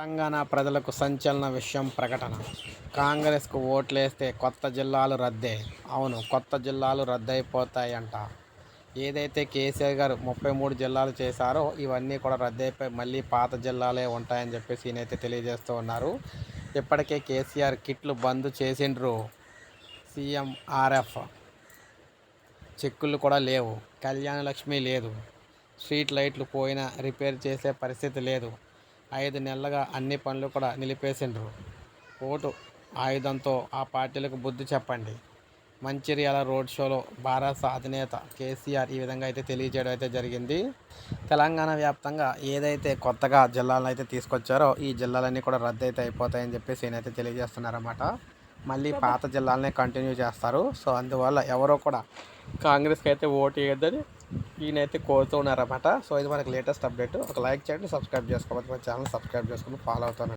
తెలంగాణ ప్రజలకు సంచలన విషయం ప్రకటన. కాంగ్రెస్కు ఓట్లేస్తే కొత్త జిల్లాలు రద్దే. అవును కొత్త జిల్లాలు రద్దయిపోతాయంట. ఏదైతే కేసీఆర్ గారు ముప్పై మూడు జిల్లాలు చేశారో ఇవన్నీ కూడా రద్దయిపోయి మళ్ళీ పాత జిల్లాలే ఉంటాయని చెప్పేసి ఈయనైతే తెలియజేస్తూ ఉన్నారు. ఇప్పటికే కేసీఆర్ కిట్లు బంద్ చేసిండ్రు. సీఎం ఆర్ఎఫ్ చెక్కులు కూడా లేవు. కళ్యాణ లక్ష్మి లేదు. స్ట్రీట్ లైట్లు పోయినా రిపేర్ చేసే పరిస్థితి లేదు. ఐదు నెలలుగా అన్ని పనులు కూడా నిలిపేసిండ్రు. ఓటు ఆయుధంతో ఆ పార్టీలకు బుద్ధి చెప్పండి. మంచిర్యాల రోడ్ షోలో భారత అధినేత కేసీఆర్ ఈ విధంగా అయితే తెలియజేయడం అయితే జరిగింది. తెలంగాణ వ్యాప్తంగా ఏదైతే కొత్తగా జిల్లాలను అయితే తీసుకొచ్చారో ఈ జిల్లాలన్నీ కూడా రద్దు అయితే అయిపోతాయని చెప్పేసి ఈయనైతే తెలియజేస్తున్నారన్నమాట. మళ్ళీ పాత జిల్లాలనే కంటిన్యూ చేస్తారు. సో అందువల్ల ఎవరో కూడా కాంగ్రెస్కి అయితే ఓటు వేయద్దని ఈయనైతే కోరుతూ ఉన్నారన్నమాట. సో ఇది మనకి లేటెస్ట్ అప్డేట్ ఒక లైక్ చేయండి సబ్స్క్రైబ్ చేసుకోవాలి మన ఛానల్ సబ్స్క్రైబ్ చేసుకుని ఫాలో అవుతాను